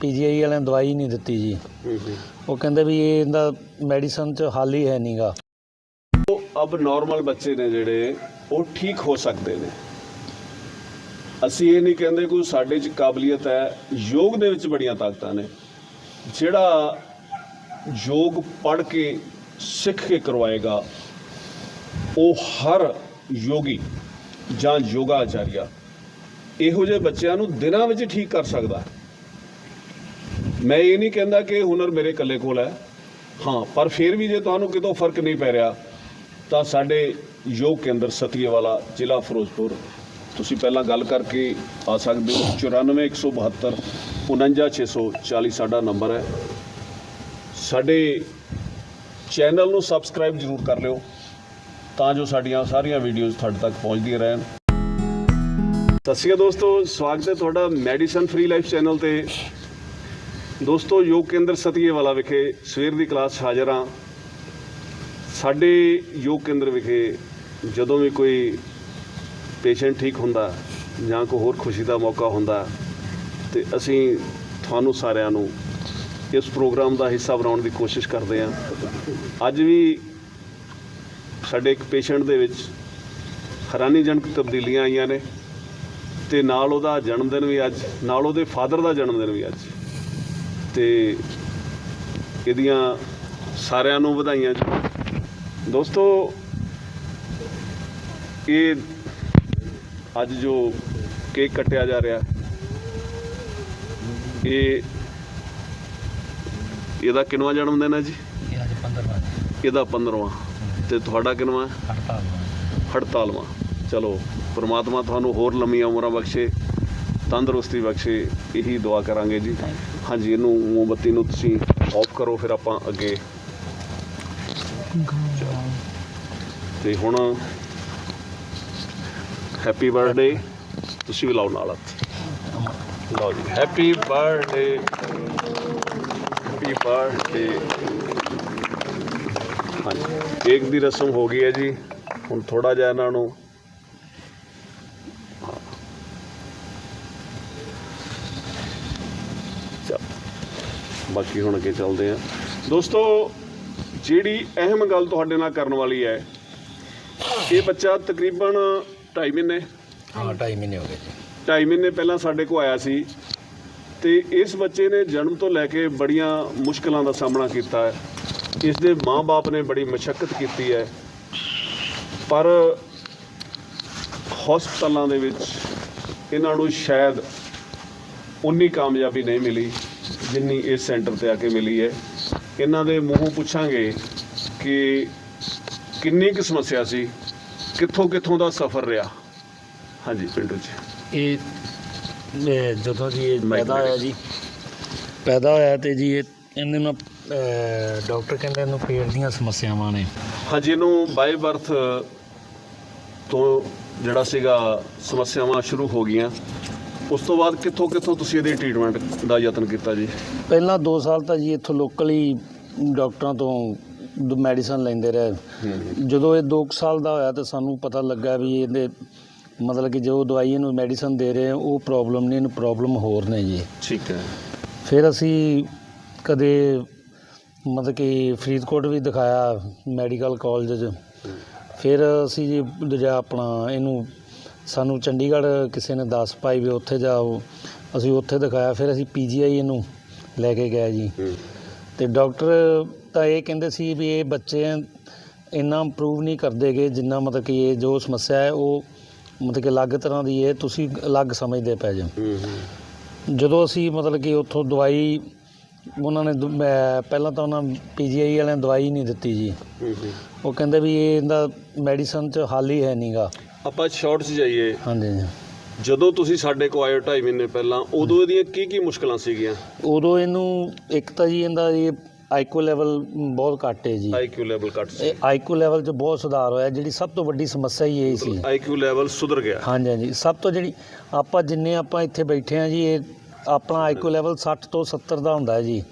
PGI ਵਾਲਿਆਂ ਦਵਾਈ ਨਹੀਂ ਦਿੱਤੀ ਜੀ। ਹੂੰ ਹੂੰ। ਉਹ ਕਹਿੰਦੇ ਵੀ ਇਹ ਇਹਦਾ ਮੈਡੀਸਨ 'ਚ ਹੱਲ ਹੀ ਹੈ ਨਹੀਂਗਾ। ਉਹ ਅਬ ਨਾਰਮਲ ਬੱਚੇ ਨੇ ਜਿਹੜੇ ਉਹ ਠੀਕ ਹੋ ਸਕਦੇ ਨੇ। ਅਸੀਂ ਇਹ ਨਹੀਂ ਕਹਿੰਦੇ ਕਿ ਸਾਡੇ 'ਚ ਕਾਬਲੀਅਤ ਹੈ ਯੋਗ ਦੇ ਵਿੱਚ ਬੜੀਆਂ ਤਾਕਤਾਂ ਨੇ। ਜਿਹੜਾ ਯੋਗ ਪੜ੍ਹ ਕੇ ਸਿੱਖ ਕੇ ਕਰਵਾਏਗਾ ਉਹ ਹਰ ਯੋਗੀ ਜਾਂ ਯੋਗਾ ਆਚਾਰੀਆ ਇਹੋ ਜਿਹੇ ਬੱਚਿਆਂ ਨੂੰ ਦਿਨਾਂ ਵਿੱਚ ਠੀਕ ਕਰ ਸਕਦਾ। ਮੈਂ ਇਹ ਨਹੀਂ ਕਹਿੰਦਾ ਕਿ ਹੁਨਰ ਮੇਰੇ ਇਕੱਲੇ ਕੋਲ ਹੈ। ਹਾਂ, ਪਰ ਫਿਰ ਵੀ ਜੇ ਤੁਹਾਨੂੰ ਕਿਤੋਂ ਫ਼ਰਕ ਨਹੀਂ ਪੈ ਰਿਹਾ, ਤਾਂ ਸਾਡੇ ਯੋਗ ਕੇਂਦਰ ਸਤੀਏ ਵਾਲਾ ਜ਼ਿਲ੍ਹਾ ਫਿਰੋਜ਼ਪੁਰ, ਤੁਸੀਂ ਪਹਿਲਾਂ ਗੱਲ ਕਰਕੇ ਆ ਸਕਦੇ ਹੋ। 94172 49640 ਸਾਡਾ ਨੰਬਰ ਹੈ। ਸਾਡੇ ਚੈਨਲ ਨੂੰ ਸਬਸਕ੍ਰਾਈਬ ਜ਼ਰੂਰ ਕਰ ਲਿਓ, ਤਾਂ ਜੋ ਸਾਡੀਆਂ ਸਾਰੀਆਂ ਵੀਡੀਓਜ਼ ਤੁਹਾਡੇ ਤੱਕ ਪਹੁੰਚਦੀਆਂ ਰਹਿਣ। ਸਤਿ ਸ਼੍ਰੀ ਅਕਾਲ ਦੋਸਤੋ, ਸਵਾਗਤ ਹੈ ਤੁਹਾਡਾ ਮੈਡੀਸਨ ਫ੍ਰੀ ਲਾਈਫ ਚੈਨਲ ਤੇ। ਦੋਸਤੋ, ਯੋਗ ਕੇਂਦਰ ਸਤੀਏ ਵਾਲਾ ਵਿਖੇ ਸਵੇਰ ਦੀ ਕਲਾਸ ਹਾਜ਼ਰ ਹਾਂ। ਸਾਡੇ ਯੋਗ ਕੇਂਦਰ ਵਿਖੇ ਜਦੋਂ ਵੀ ਕੋਈ ਪੇਸ਼ੈਂਟ ਠੀਕ ਹੁੰਦਾ ਜਾਂ ਕੋਈ ਹੋਰ ਖੁਸ਼ੀ ਦਾ ਮੌਕਾ ਹੁੰਦਾ ਤੇ ਅਸੀਂ ਤੁਹਾਨੂੰ ਸਾਰਿਆਂ ਨੂੰ ਇਸ ਪ੍ਰੋਗਰਾਮ ਦਾ ਹਿੱਸਾ ਬਣਾਉਣ ਦੀ ਕੋਸ਼ਿਸ਼ ਕਰਦੇ ਹਾਂ। ਅੱਜ ਵੀ ਸਾਡੇ ਇੱਕ ਪੇਸ਼ੈਂਟ ਦੇ ਵਿੱਚ ਹੈਰਾਨੀਜਨਕ ਤਬਦੀਲੀਆਂ ਆਈਆਂ ਨੇ ਤੇ ਨਾਲ ਉਹਦਾ ਜਨਮ ਦਿਨ ਵੀ ਅੱਜ, ਨਾਲ ਉਹਦੇ ਫਾਦਰ ਦਾ ਜਨਮ ਦਿਨ ਵੀ ਅੱਜ। ਤੇ ਇਹਦੀਆਂ ਸਾਰਿਆਂ ਨੂੰ ਵਧਾਈਆਂ ਜੀ। ਦੋਸਤੋ ਇਹ ਅੱਜ ਜੋ ਕੇਕ ਕੱਟਿਆ ਜਾ ਰਿਹਾ ਇਹ ਇਹਦਾ ਕਿੰਨਵਾਂ ਜਨਮ ਦਿਨ ਹੈ ਜੀ? ਇਹ ਅੱਜ 15ਵਾਂ ਇਹਦਾ 15ਵਾਂ ਤੇ ਤੁਹਾਡਾ ਕਿੰਨਵਾਂ? ਹੜਤਾਲ 48ਵਾਂ ਚਲੋ ਪ੍ਰਮਾਤਮਾ ਤੁਹਾਨੂੰ ਹੋਰ ਲੰਮੀਆਂ ਉਮਰਾਂ ਬਖਸ਼ੇ। ਤੰਦਰੁਸਤੀ ਬਖਸ਼ੇ ਇਹੀ ਦੁਆ ਕਰਾਂਗੇ ਜੀ। ਹਾਂਜੀ ਇਹਨੂੰ ਮੋਮਬੱਤੀ ਨੂੰ ਤੁਸੀਂ ਆਫ ਕਰੋ ਫਿਰ ਆਪਾਂ ਅੱਗੇ ਤੇ ਹੁਣ ਹੈਪੀ ਬਰਥਡੇ ਤੁਸੀਂ ਵੀ ਲਾਓ ਨਾਲ ਹੱਥ। ਲਓ ਜੀ ਹੈਪੀ ਬਰਥਡੇ ਹੈਪੀ ਬਰਥਡੇ ਹਾਂਜੀ ਕੇਕ ਦੀ ਰਸਮ ਹੋ ਗਈ ਹੈ ਜੀ। ਹੁਣ ਥੋੜਾ ਜਿਹਾ ਇਹਨਾਂ ਨੂੰ ਬਾਕੀ ਹੁਣ ਅੱਗੇ ਚੱਲਦੇ ਆ ਦੋਸਤੋ ਜਿਹੜੀ ਅਹਿਮ ਗੱਲ ਤੁਹਾਡੇ ਨਾਲ ਕਰਨ ਵਾਲੀ ਹੈ ਇਹ ਬੱਚਾ ਤਕਰੀਬਨ 2.5 ਮਹੀਨੇ। ਹਾਂ 2.5 ਮਹੀਨੇ ਹੋ ਗਏ ਜੀ। 2.5 ਮਹੀਨੇ ਪਹਿਲਾਂ ਸਾਡੇ ਕੋਲ ਆਇਆ ਸੀ ਤੇ ਇਸ ਬੱਚੇ ਨੇ ਜਨਮ ਤੋਂ ਲੈ ਕੇ ਬੜੀਆਂ ਮੁਸ਼ਕਲਾਂ ਦਾ ਸਾਹਮਣਾ ਕੀਤਾ ਹੈ। ਇਸ ਦੇ ਮਾਪੇ ਨੇ ਬੜੀ ਮਸ਼ੱਕਤ ਕੀਤੀ ਹੈ। ਪਰ ਹਸਪਤਾਲਾਂ ਦੇ ਵਿੱਚ ਇਹਨਾਂ ਨੂੰ ਸ਼ਾਇਦ ਉਨੀ ਕਾਮਯਾਬੀ ਨਹੀਂ ਮਿਲੀ। ਜਿੰਨੀ ਇਸ ਸੈਂਟਰ ਤੇ ਆ ਕੇ ਮਿਲੀ ਹੈ ਇਹਨਾਂ ਦੇ ਮੂੰਹੋਂ ਪੁੱਛਾਂਗੇ ਕਿ ਕਿੰਨੀ ਕੁ ਸਮੱਸਿਆ ਸੀ ਕਿੱਥੋਂ ਕਿੱਥੋਂ ਦਾ ਸਫ਼ਰ ਰਿਹਾ? ਹਾਂਜੀ ਪਿੰਡੂ ਜੀ। ਇਹ ਜਦੋਂ ਜੀ ਇਹ ਪੈਦਾ ਹੋਇਆ ਜੀ ਪੈਦਾ ਹੋਇਆ ਤੇ ਜੀ ਇਹ ਨਾਲ ਅਹ, ਡਾਕਟਰ ਕਹਿੰਦੇ ਇਹਨੂੰ ਪੇਟ ਦੀਆਂ ਸਮੱਸਿਆਵਾਂ ਨੇ। ਹਾਂਜੀ ਇਹਨੂੰ ਬਾਈ ਬਰਥ ਤੋਂ ਜਿਹੜਾ ਸੀਗਾ ਸਮੱਸਿਆਵਾਂ ਸ਼ੁਰੂ ਹੋ ਗਈਆਂ। ਉਸ ਤੋਂ ਬਾਅਦ ਕਿੱਥੋਂ ਕਿੱਥੋਂ ਤੁਸੀਂ ਇਹਦੇ ਟ੍ਰੀਟਮੈਂਟ ਦਾ ਯਤਨ ਕੀਤਾ ਜੀ? ਪਹਿਲਾਂ 2 ਸਾਲ ਤਾਂ ਜੀ ਇੱਥੋਂ ਲੋਕਲੀ ਡਾਕਟਰਾਂ ਤੋਂ ਮੈਡੀਸਨ ਲੈਂਦੇ ਰਹੇ। ਜਦੋਂ ਇਹ 2 ਸਾਲ ਦਾ ਹੋਇਆ ਤਾਂ ਸਾਨੂੰ ਪਤਾ ਲੱਗਾ ਵੀ ਇਹਦੇ ਮਤਲਬ ਕਿ ਜੋ ਦਵਾਈ ਇਹਨੂੰ ਮੈਡੀਸਨ ਦੇ ਰਹੇ ਉਹ ਪ੍ਰੋਬਲਮ ਨਹੀਂ ਇਹਨੂੰ ਪ੍ਰੋਬਲਮ ਹੋਰ ਨੇ ਜੀ। ਠੀਕ ਹੈ। ਫਿਰ ਅਸੀਂ ਕਦੇ ਮਤਲਬ ਕਿ ਫਰੀਦਕੋਟ ਵੀ ਦਿਖਾਇਆ ਮੈਡੀਕਲ ਕਾਲਜ 'ਚ। ਫਿਰ ਅਸੀਂ ਜੀ ਦੂਜਾ ਆਪਣਾ ਇਹਨੂੰ ਸਾਨੂੰ ਚੰਡੀਗੜ੍ਹ ਕਿਸੇ ਨੇ ਦੱਸ ਪਾਈ ਵੀ ਉੱਥੇ ਜਾਓ। ਅਸੀਂ ਉੱਥੇ ਦਿਖਾਇਆ ਫਿਰ ਅਸੀਂ ਪੀਜੀਆਈ ਇਹਨੂੰ ਲੈ ਕੇ ਗਏ ਜੀ। ਤੇ ਡਾਕਟਰ ਤਾਂ ਇਹ ਕਹਿੰਦੇ ਸੀ ਵੀ ਇਹ ਬੱਚੇ ਇੰਨਾ ਇੰਪਰੂਵ ਨਹੀਂ ਕਰਦੇਗੇ ਜਿੰਨਾ ਮਤਲਬ ਕਿ ਇਹ ਜੋ ਸਮੱਸਿਆ ਹੈ ਉਹ ਮਤਲਬ ਕਿ ਅਲੱਗ ਤਰ੍ਹਾਂ ਦੀ ਹੈ ਤੁਸੀਂ ਅਲੱਗ ਸਮਝਦੇ ਪੈ ਜਾਓ। ਜਦੋਂ ਅਸੀਂ ਮਤਲਬ ਕਿ ਉੱਥੋਂ ਦਵਾਈ ਉਹਨਾਂ ਨੇ ਪਹਿਲਾਂ ਤਾਂ ਉਹਨਾਂ ਪੀਜੀਆਈ ਵਾਲਿਆਂ ਦਵਾਈ ਨਹੀਂ ਦਿੱਤੀ ਜੀ। ਉਹ ਕਹਿੰਦੇ ਵੀ ਇਹ ਇਹਦਾ ਮੈਡੀਸਨ 'ਚ ਹੱਲ ਹੀ ਹੈ ਨਹੀਂਗਾ ਆਪਾਂ ਸ਼ਾਰਟ 'ਚ ਜਾਈਏ। ਹਾਂਜੀ ਜੀ ਜਦੋਂ ਤੁਸੀਂ ਸਾਡੇ ਕੋਲ ਆਏ 2.5 ਮਹੀਨੇ ਪਹਿਲਾਂ ਉਦੋਂ ਇਹਦੀਆਂ ਕੀ ਕੀ ਮੁਸ਼ਕਲਾਂ ਸੀਗੀਆਂ? ਉਦੋਂ ਇਹਨੂੰ ਇੱਕ ਤਾਂ ਜੀ ਇਹਦਾ ਇਹ ਆਈਕੋ ਲੈਵਲ ਬਹੁਤ ਘੱਟ ਹੈ ਜੀ। ਆਈਕਿਊ ਲੈਵਲ ਘੱਟ ਸੀ। ਇਹ ਆਈਕੋ ਲੈਵਲ 'ਚ ਬਹੁਤ ਸੁਧਾਰ ਹੋਇਆ ਜਿਹੜੀ ਸਭ ਤੋਂ ਵੱਡੀ ਸਮੱਸਿਆ ਹੀ ਇਹ ਸੀ। ਆਈਕਿਊ ਲੈਵਲ ਸੁਧਰ ਗਿਆ। ਹਾਂਜੀ ਹਾਂਜੀ। ਸਭ ਤੋਂ ਜਿਹੜੀ ਆਪਾਂ ਜਿੰਨੇ ਆਪਾਂ ਇੱਥੇ ਬੈਠੇ ਆ ਜੀ ਇਹ ਆਪਣਾ ਆਈਕੋ ਲੈਵਲ 60 ਤੋਂ 70 ਦਾ ਹੁੰਦਾ ਹੈ ਜੀ।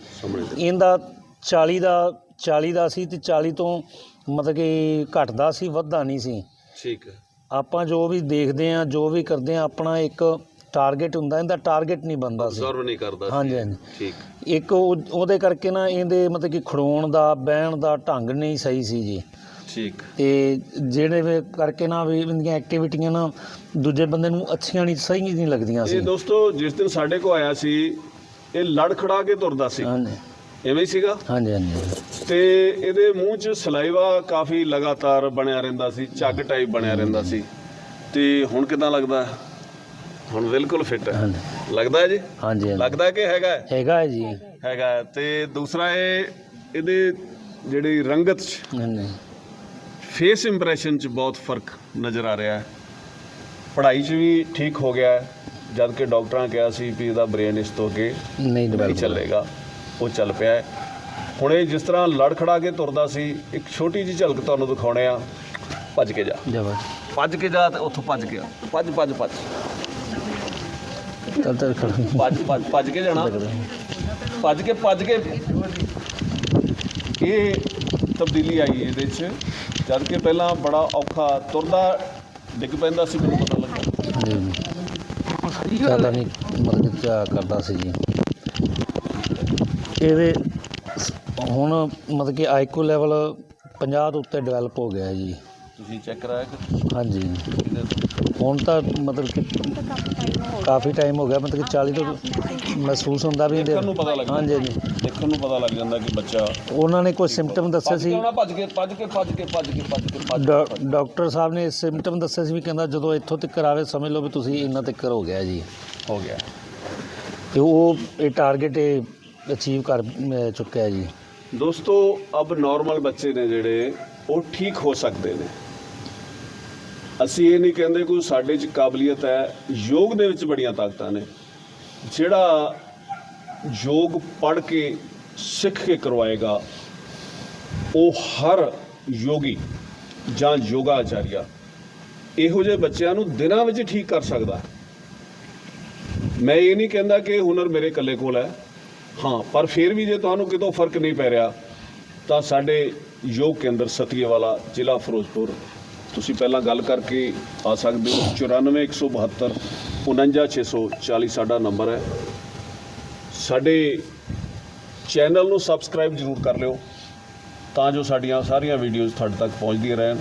ਇਹਦਾ 40 ਦਾ 40 ਦਾ ਸੀ ਤੇ 40 ਤੋਂ ਮਤਲਬ ਕਿ ਘਟਦਾ ਸੀ ਵੱਧਦਾ ਨਹੀਂ ਸੀ। ਠੀਕ ਹੈ। ਆਪਾਂ ਜੋ ਵੀ ਦੇਖਦੇ ਆ ਜੋ ਵੀ ਕਰਦੇ ਆ ਆਪਣਾ ਇੱਕ ਟਾਰਗੇਟ ਹੁੰਦਾ ਇਹਦਾ ਟਾਰਗੇਟ ਨਹੀਂ ਬੰਦਾ ਸੀ। ਅਬਜ਼ਰਵ ਨਹੀਂ ਕਰਦਾ ਹਾਂਜੀ ਹਾਂਜੀ। ਠੀਕ। ਇੱਕ ਉਹ- ਉਹਦੇ ਕਰਕੇ ਨਾ ਇਹਦੇ ਮਤਲਬ ਕਿ ਖੜੋਣ ਦਾ ਬਹਿਣ ਦਾ ਢੰਗ ਨਹੀਂ ਸਹੀ ਸੀ ਜੀ। ਠੀਕ। ਤੇ ਜਿਹੜੇ ਵੇ ਕਰਕੇ ਨਾ ਵੀ ਇਹਦੀਆਂ ਐਕਟੀਵਿਟੀਆਂ ਨਾ ਦੂਜੇ ਬੰਦੇ ਨੂੰ ਅੱਛੀਆਂ ਨਹੀਂ ਸਹੀ ਨਹੀਂ ਲੱਗਦੀਆਂ ਸੀ। ਇਹ ਦੋਸਤੋ ਜਿਸ ਦਿਨ ਸਾਡੇ ਕੋ ਆਇਆ ਸੀ ਇਹ ਲੜ ਖੜਾ ਕੇ ਤੁਰਦਾ ਸੀ। ਹਾਂਜੀ। ਐਵੇਂ ਹੀ ਸੀਗਾ? ਹਾਂਜੀ ਹਾਂਜੀ ਤੇ ਇਹਦੇ ਮੂੰਹ 'ਚ ਸਲਾਈਵਾ ਕਾਫੀ ਲਗਾਤਾਰ ਬਣਿਆ ਰਹਿੰਦਾ ਸੀ ਝੱਗ ਟਾਈਪ ਬਣਿਆ ਰਹਿੰਦਾ ਸੀ। ਤੇ ਹੁਣ ਕਿਦਾਂ ਲੱਗਦਾ? ਹੁਣ ਬਿਲਕੁਲ ਫਿੱਟ ਹੈ। ਲੱਗਦਾ ਹੈ ਜੀ? ਹਾਂਜੀ ਹਾਂਜੀ। ਲੱਗਦਾ ਕਿ ਹੈਗਾ ਹੈ? ਹੈਗਾ ਹੈ ਜੀ। ਹੈਗਾ ਹੈ। ਤੇ ਦੂਸਰਾ ਇਹ ਇਹਦੇ ਜਿਹੜੀ ਰੰਗਤ 'ਚ ਹਾਂਜੀ। ਫੇਸ ਇੰਪ੍ਰੈਸ਼ਨ 'ਚ ਬਹੁਤ ਫ਼ਰਕ ਨਜ਼ਰ ਆ ਰਿਹਾ ਹੈ। ਪੜ੍ਹਾਈ 'ਚ ਵੀ ਠੀਕ ਹੋ ਗਿਆ ਹੈ। ਜਦ ਕਿ ਡਾਕਟਰਾਂ ਕਿਹਾ ਸੀ ਵੀ ਇਹਦਾ ਬ੍ਰੇਨ ਇਸ ਤੋਂ ਅੱਗੇ ਨਹੀਂ ਚੱਲੇਗਾ। ਉਹ ਚੱਲ ਪਿਆ ਹੈ। ਹੁਣ ਇਹ ਜਿਸ ਤਰ੍ਹਾਂ ਲੜ ਖੜਾ ਕੇ ਤੁਰਦਾ ਸੀ ਇੱਕ ਛੋਟੀ ਜਿਹੀ ਝਲਕ ਤੁਹਾਨੂੰ ਦਿਖਾਉਣੇ ਆ। ਭੱਜ ਕੇ ਜਾ। ਜਬਰ ਭੱਜ ਕੇ ਜਾ ਤੇ ਉੱਥੋਂ ਭੱਜ ਗਿਆ। ਭੱਜ ਭੱਜ ਭੱਜ। ਤਲ ਖੜ ਭੱਜ ਭੱਜ ਭੱਜ ਕੇ ਜਾਣਾ। ਭੱਜ ਕੇ ਭੱਜ ਕੇ। ਇਹ ਤਬਦੀਲੀ ਆਈ ਇਹਦੇ 'ਚ ਜਦ ਕਿ ਪਹਿਲਾਂ ਬੜਾ ਔਖਾ ਤੁਰਦਾ ਡਿੱਗ ਪੈਂਦਾ ਸੀ ਮੈਨੂੰ ਪਤਾ ਲੱਗਾ। ਜੀ ਨਹੀਂ ਚਾਹ ਕਰਦਾ ਸੀ ਜੀ। ਇਹਦੇ ਹੁਣ ਮਤਲਬ ਕਿ ਆਈਕੂ ਲੈਵਲ 50 ਤੋਂ ਉੱਤੇ ਡਿਵੈਲਪ ਹੋ ਗਿਆ ਜੀ। ਤੁਸੀਂ ਚੈੱਕ ਕਰਾਇਆ ਕਿ ਹਾਂਜੀ? ਹੁਣ ਤਾਂ ਮਤਲਬ ਕਿ ਕਾਫੀ ਟਾਈਮ ਹੋ ਗਿਆ ਮਤਲਬ ਕਿ 40 ਤੋਂ ਮਹਿਸੂਸ ਹੁੰਦਾ ਵੀ ਇਹਦੇ ਦੇਖਣ ਨੂੰ ਪਤਾ ਲੱਗਦਾ ਹਾਂਜੀ ਹਾਂਜੀ। ਦੇਖਣ ਨੂੰ ਪਤਾ ਲੱਗ ਜਾਂਦਾ ਕਿ ਬੱਚਾ ਉਹਨਾਂ ਨੇ ਕੋਈ ਸਿੰਪਟਮ ਦੱਸੇ ਭੱਜ ਕੇ ਸੀ ਆਉਣਾ ਭੱਜ ਕੇ ਭੱਜ ਕੇ ਭੱਜ ਕੇ ਭੱਜ ਕੇ ਭੱਜ ਕੇ ਭੱਜ ਡਾ- ਕੇ। ਡਾਕਟਰ ਸਾਹਿਬ ਨੇ ਸਿੰਪਟਮ ਦੱਸੇ ਸੀ ਵੀ ਕਹਿੰਦਾ ਜਦੋਂ ਇੱਥੋਂ ਤੱਕ ਆਵੇ ਸਮਝ ਲਓ ਵੀ ਤੁਸੀਂ ਇੰਨਾ ਤੱਕ ਹੋ ਗਿਆ ਜੀ। ਹੋ ਗਿਆ। ਤੇ ਉਹ ਇਹ ਟਾਰਗੇਟ ਇਹ ਅਚੀਵ ਕਰ ਅਹ, ਚੁੱਕਿਆ ਹੈ ਜੀ। ਦੋਸਤੋ ਅਬ ਨਾਰਮਲ ਬੱਚੇ ਨੇ ਜਿਹੜੇ ਉਹ ਠੀਕ ਹੋ ਸਕਦੇ ਨੇ। ਅਸੀਂ ਇਹ ਨਹੀਂ ਕਹਿੰਦੇ ਕੋਈ ਸਾਡੇ 'ਚ ਕਾਬਲੀਅਤ ਹੈ ਯੋਗ ਦੇ ਵਿੱਚ ਬੜੀਆਂ ਤਾਕਤਾਂ ਨੇ। ਜਿਹੜਾ ਯੋਗ ਪੜ੍ਹ ਕੇ ਸਿੱਖ ਕੇ ਕਰਵਾਏਗਾ ਉਹ ਹਰ ਯੋਗੀ ਜਾਂ ਯੋਗਾਚਾਰੀਆ ਇਹੋ ਜਿਹੇ ਬੱਚਿਆਂ ਨੂੰ ਦਿਨਾਂ ਵਿੱਚ ਠੀਕ ਕਰ ਸਕਦਾ। ਮੈਂ ਇਹ ਨਹੀਂ ਕਹਿੰਦਾ ਕਿ ਇਹ ਹੁਨਰ ਮੇਰੇ ਇਕੱਲੇ ਕੋਲ ਹੈ। ਹਾਂ, ਪਰ ਫਿਰ ਵੀ ਜੇ ਤੁਹਾਨੂੰ ਕਿਤੋਂ ਫ਼ਰਕ ਨਹੀਂ ਪੈ ਰਿਹਾ, ਤਾਂ ਸਾਡੇ ਯੋਗ ਕੇਂਦਰ ਸਤੀਏ ਵਾਲਾ ਜ਼ਿਲ੍ਹਾ ਫਿਰੋਜ਼ਪੁਰ, ਤੁਸੀਂ ਪਹਿਲਾਂ ਗੱਲ ਕਰਕੇ ਆ ਸਕਦੇ ਹੋ। 94172 49640 ਸਾਡਾ ਨੰਬਰ ਹੈ। ਸਾਡੇ ਚੈਨਲ ਨੂੰ ਸਬਸਕ੍ਰਾਈਬ ਜ਼ਰੂਰ ਕਰ ਲਿਓ, ਤਾਂ ਜੋ ਸਾਡੀਆਂ ਸਾਰੀਆਂ ਵੀਡੀਓਜ਼ ਤੁਹਾਡੇ ਤੱਕ ਪਹੁੰਚਦੀਆਂ ਰਹਿਣ।